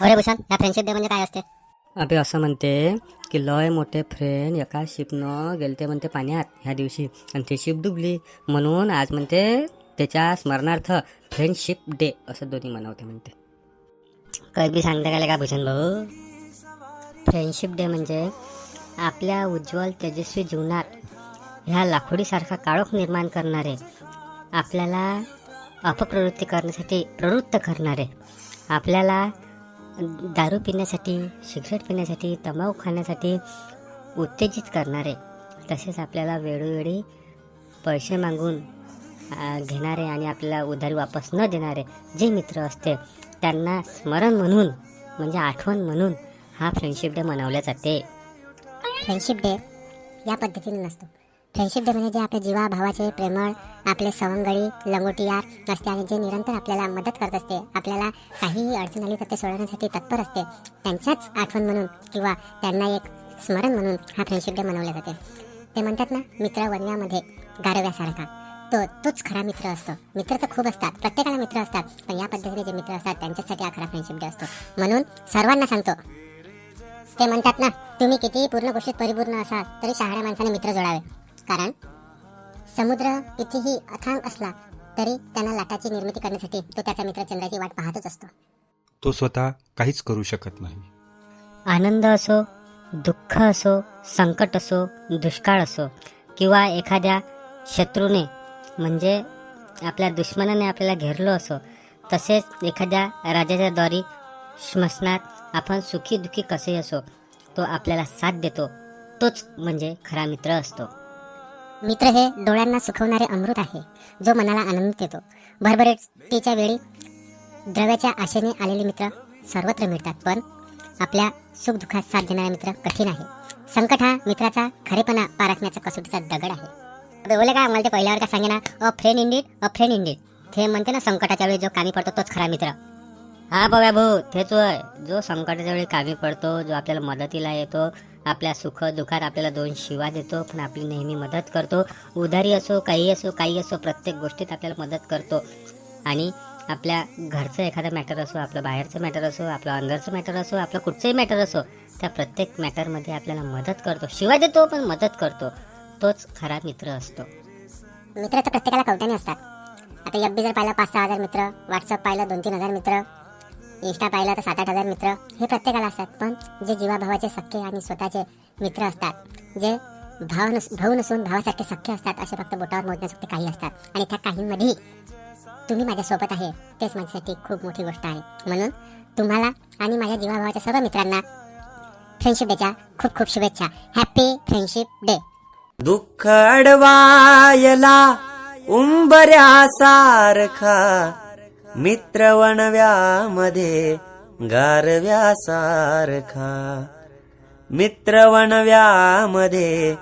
अरे भूषण या friendship day म्हणजे काय असते? अबे असं म्हणते की लय मोठे फ्रेंड एका शिपनं गेलते म्हणते पाण्यात ह्या दिवशी. आणि ती शिप डुबली. म्हणून आज म्हणते त्याच्या स्मरणार्थ फ्रेंडशिप डे असं दोन्ही मनवते म्हणते. काही बी सांगता काय का भूषण भाऊ? फ्रेंडशिप डे म्हणजे आपल्या उज्ज्वल तेजस्वी जीवनात ह्या लाखोडीसारखा काळोख निर्माण करणारे आपल्याला अपप्रवृत्ती करण्यासाठी प्रवृत्त करणारे आपल्याला दारू पिण्यासाठी सिगरेट पिण्यासाठी तंबाखू खाण्यासाठी उत्तेजित करणारे तसेच आपल्याला वेळोवेळी पैसे मागून घेणारे आणि आपल्याला उधारी वापस न देणारे जे मित्र असते त्यांना स्मरण म्हणून म्हणजे आठवण म्हणून हा फ्रेंडशिप डे मनवला जाते. फ्रेंडशिप डे या पद्धतीने नसतो. फ्रेंडशिप डे म्हणजे जे आपल्या जीवा भावाचे प्रेमळ आपले सवंगडी लंगोटीयार असते आणि जे निरंतर आपल्याला मदत करत असते आपल्याला काहीही अडचण आली तर ते सोडवण्यासाठी तत्पर असते. त्यांच्याच आठवण म्हणून किंवा त्यांना एक स्मरण म्हणून हा फ्रेंडशिप डे मनवला जाते. ते म्हणतात ना मित्र वन्यामध्ये गारव्यासारखा तो तोच खरा मित्र असतो. मित्र तर खूप असतात. प्रत्येकाला मित्र असतात. पण या पद्धतीने जे मित्र असतात त्यांच्यासाठी हा खरा फ्रेंडशिप डे असतो. म्हणून सर्वांना सांगतो. ते म्हणतात ना तुम्ही कितीही पूर्ण गोष्टीत परिपूर्ण असाल तरी शहाण्या माणसाने मित्र जोडावे. कारण समुद्र कितीही अथांग असला तरी त्यांना लाटाची निर्मिती करण्यासाठी तो त्याचा मित्र चंद्राची वाट पाहतच असतो. तो स्वतः काहीच करू शकत नाही. आनंद असो दुःख असो संकट असो दुष्काळ असो किंवा एखाद्या शत्रूने म्हणजे आपल्या दुश्मनाने आपल्याला घेरलो असो तसेच एखाद्या राजाच्या द्वारी श्मशानात आपण सुखी दुखी कसेही असो तो आपल्याला साथ देतो. तोच म्हणजे खरा मित्र असतो. मित्र हे डोळ्यांना सुखवणारे अमृत आहे जो मनाला आनंद देतो. भरभरटीच्या वेळी द्रव्याच्या आशेने आलेले मित्र सर्वत्र मिळतात पण आपल्या सुखदुःखात साथ देणारा मित्र कठीण आहे. संकट हा मित्राचा खरेपणा पारखण्याचा कसोटीचा दगड आहे. बोले का मला ते पहिल्यावर का सांगे ना a friend indeed a friend indeed हे म्हणते ना संकटाच्या वेळी जो कामी पडतो तोच खरा मित्र. हा बघा भाऊ तेच वय जो संकटाच्या वेळी कामी पडतो जो आपल्याला मदतीला येतो आपल्या सुख दुःखात आपल्याला दोन शिवा देतो पण आपली नेहमी मदत करतो. उधारी असो काही असो काही असो प्रत्येक गोष्टीत आपल्याला मदत करतो. आणि आपल्या घरचं एखादं मॅटर असो आपलं बाहेरचं मॅटर असो आपलं अंदरचं मॅटर असो आपलं कुठचंही मॅटर असो त्या प्रत्येक मॅटरमध्ये आपल्याला मदत करतो. शिवा देतो पण मदत करतो. तोच खरा मित्र असतो. मित्र तर प्रत्येकाला कवट्याने असतात. आता एफ बी जर पाहिलं पाच सहा हजार मित्र व्हॉट्सअप पाहिलं दोन तीन हजार मित्र इंस्टा पाहिला तर सात आठ हजार मित्र हे प्रत्येकाला असतात. पण जे जीवाभावाचे सख्खे आणि स्वतःचे मित्र असतात जे भाव नस भाऊ नसून भावासारखे सख्खे असतात असे फक्त बोटावर मोजण्यासारखे काही असतात. आणि त्या काहींमध्ये तुम्ही माझ्यासोबत आहे तेच माझ्यासाठी खूप मोठी गोष्ट आहे. म्हणून तुम्हाला आणि माझ्या जीवाभावाच्या सर्व मित्रांना फ्रेंडशिप डेच्या खूप खूप शुभेच्छा. हॅपी फ्रेंडशिप डे दुःख अडवायला उंबऱ्यासारखा मित्रवणव्यामध्ये गारव्यासारखा. मित्रवणव्यामध्ये